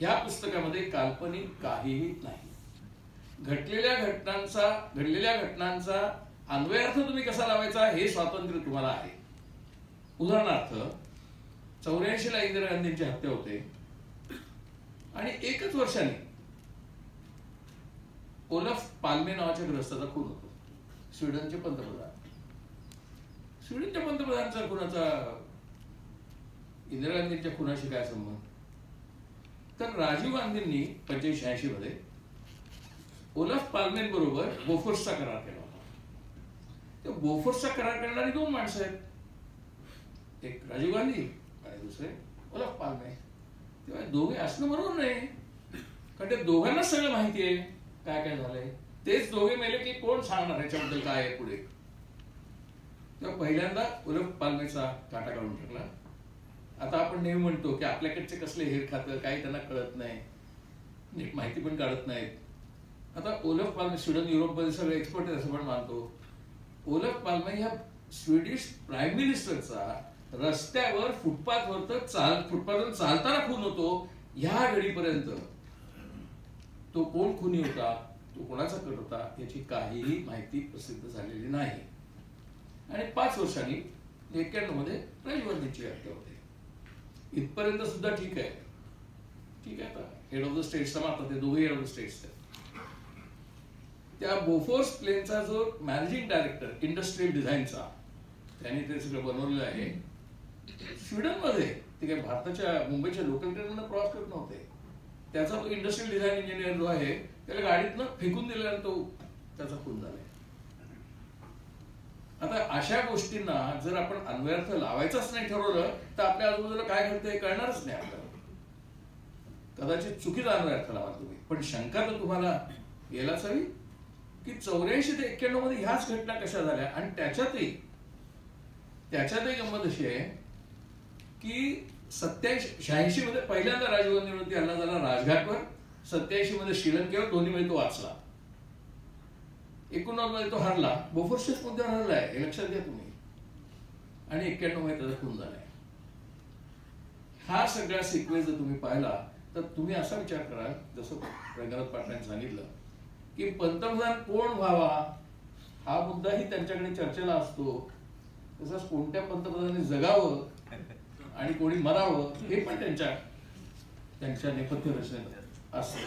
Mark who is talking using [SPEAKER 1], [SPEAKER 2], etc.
[SPEAKER 1] ह्या पुस्तकामध्ये काल्पनिक काहीही नाही. घटलेल्या घटनांचा घडलेल्या घटनांचा अन्वयार्थ तुम्ही कसा लावायचा हे स्वातंत्र्य तुम्हाला आहे. उदाहरणार्थ चौऱ्याऐंशी ला इंदिरा गांधींची हत्या होते. आणि एकच वर्षाने ओलफ पाल्मे नावाच्या ग्रस्ताचा खून होतो. स्वीडनचे पंतप्रधान. स्वीडनच्या पंतप्रधानांचा खुनाचा इंदिरा गांधींच्या खुनाशी काय संबंध? तर राजीव गांधींनी पंचवीसशे शहाऐंशी मध्ये ओलफ पाल्मेन बरोबर बोफोर्सचा करार केला होता. तर बोफोर्सचा करार करणारी दोन माणसं आहेत. एक राजीव गांधी आणि दुसरे ओलफ पाल्मे तेव्हा दोघे असणं बरोबर नाही. कारण ते दोघांनाच सगळं माहिती आहे काय काय झालंय. तेच दोघे मेले की कोण सांगणार याच्याबद्दल काय आहे पुढे. तेव्हा पहिल्यांदा ओलफ पालमेचा काटा काढून टाकला. आता आपण नेहमी म्हणतो की आपल्याकडचे कसले हेर खातं काही त्यांना कळत नाही. नीट माहिती पण काढत नाहीत. आता ओलफ पाल्मे स्वीडन युरोपमध्ये सगळे एक्सपर्ट आहेत असं पण मानतो. ओलफ पाल्मे ह्या स्वीडिश प्राईम मिनिस्टरचा रस्त्यावर फुटपाथवर तर चाल फुटपाथवर चालताना खून होतो ह्या घडीपर्यंत तो कोण खुनी होता? तो कोणाचा कट होता? याची काहीही माहिती प्रसिद्ध झालेली नाही. आणि पाच वर्षांनी एक्क्याण्णवमध्ये राजीव हत्या होते. इथपर्यंत सुद्धा ठीक आहे. ठीक आहे आता. हेड ऑफ द स्टेट्सचा मारतात ते दोघे हेड ऑफ द स्टेट्स आहेत त्या बोफोर्स प्लेनचा जो मॅनेजिंग डायरेक्टर इंडस्ट्रियल डिझाईनचा त्यांनी ते सगळं बनवलेलं आहे. स्वीडनमध्ये ते काय भारताच्या मुंबईच्या लोकल ट्रेनमध्ये प्रवास करत नव्हते. त्याचा इंडस्ट्रियल डिझाईन इंजिनियर जो आहे त्याला गाडीतनं फेकून दिल्यानंतर तो त्याचा खून झालाय. आता अशा गोष्टींना जर आपण अन्वयार्थ लावायचाच नाही ठरवलं तर आपल्या आजूबाजूला काय घडतंय हे कळणारच नाही आपल्याला. कदाचित चुकीचा अन्वयार्थ लावा तुम्ही. पण शंका तर तुम्हाला यायलाच हवी की चौऱ्याऐंशी ते एक्क्याण्णवमध्ये ह्याच घटना कशा झाल्या? आणि त्याच्यातही त्याच्यातही गंमत अशी आहे की सत्याऐंशी शहाऐंशी मध्ये पहिल्यांदा राजीव गांधीवरती हल्ला झाला राजघाटवर. सत्याऐंशी मध्ये श्रीलंकेवर दोन्ही मध्ये तो वाचला. एकोणनव्वदमध्ये तो हरला. बोफोर्सेस मुद्द्यावर हरलाय हे लक्षात घ्या तुम्ही. आणि एक्क्याण्णवमध्ये त्याचा खून झालाय. हा सगळा सिक्वेन्स जर तुम्ही पाहिला तर तुम्ही असा विचार करा जसं रंगनाथ पाटलांनी सांगितलं की पंतप्रधान कोण व्हावा? हा मुद्दाही त्यांच्याकडे चर्चेला असतो. तसंच कोणत्या पंतप्रधानाने जगावं आणि कोणी मरावं हे पण त्यांच्या त्यांच्या नेपथ्य रचनेत असतं.